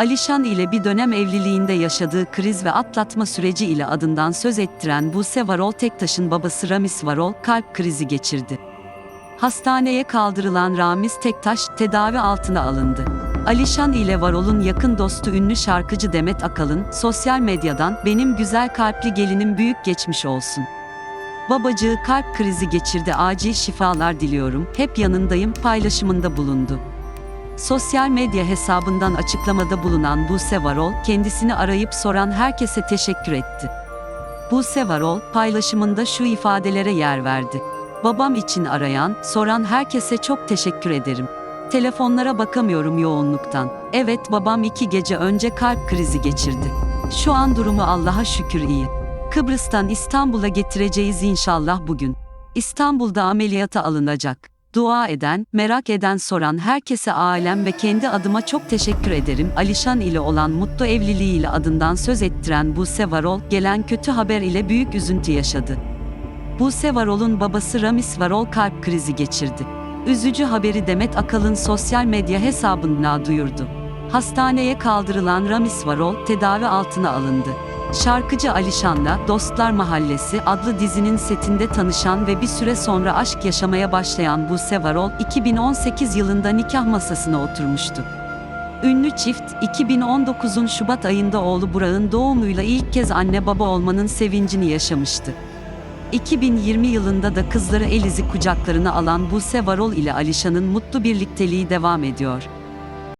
Alişan ile bir dönem evliliğinde yaşadığı kriz ve atlatma süreci ile adından söz ettiren Buse Varol Tektaş'ın babası Ramis Varol kalp krizi geçirdi. Hastaneye kaldırılan Ramiz Tektaş tedavi altına alındı. Alişan ile Varol'un yakın dostu ünlü şarkıcı Demet Akalın sosyal medyadan benim güzel kalpli gelinim büyük geçmiş olsun. Babacığı kalp krizi geçirdi acil şifalar diliyorum hep yanındayım paylaşımında bulundu. Sosyal medya hesabından açıklamada bulunan Buse Varol, kendisini arayıp soran herkese teşekkür etti. Buse Varol, paylaşımında şu ifadelere yer verdi. Babam için arayan, soran herkese çok teşekkür ederim. Telefonlara bakamıyorum yoğunluktan. Evet babam iki gece önce kalp krizi geçirdi. Şu an durumu Allah'a şükür iyi. Kıbrıs'tan İstanbul'a getireceğiz inşallah bugün. İstanbul'da ameliyata alınacak. Dua eden, merak eden soran herkese ailem ve kendi adıma çok teşekkür ederim. Alişan ile olan mutlu evliliğiyle adından söz ettiren Buse Varol, gelen kötü haber ile büyük üzüntü yaşadı. Buse Varol'un babası Ramis Varol kalp krizi geçirdi. Üzücü haberi Demet Akalın sosyal medya hesabından duyurdu. Hastaneye kaldırılan Ramis Varol tedavi altına alındı. Şarkıcı Alişan'la Dostlar Mahallesi adlı dizinin setinde tanışan ve bir süre sonra aşk yaşamaya başlayan Buse Varol 2018 yılında nikah masasına oturmuştu. Ünlü çift 2019'un Şubat ayında oğlu Burak'ın doğumuyla ilk kez anne baba olmanın sevincini yaşamıştı. 2020 yılında da kızları Eliz'i kucaklarına alan Buse Varol ile Alişan'ın mutlu birlikteliği devam ediyor.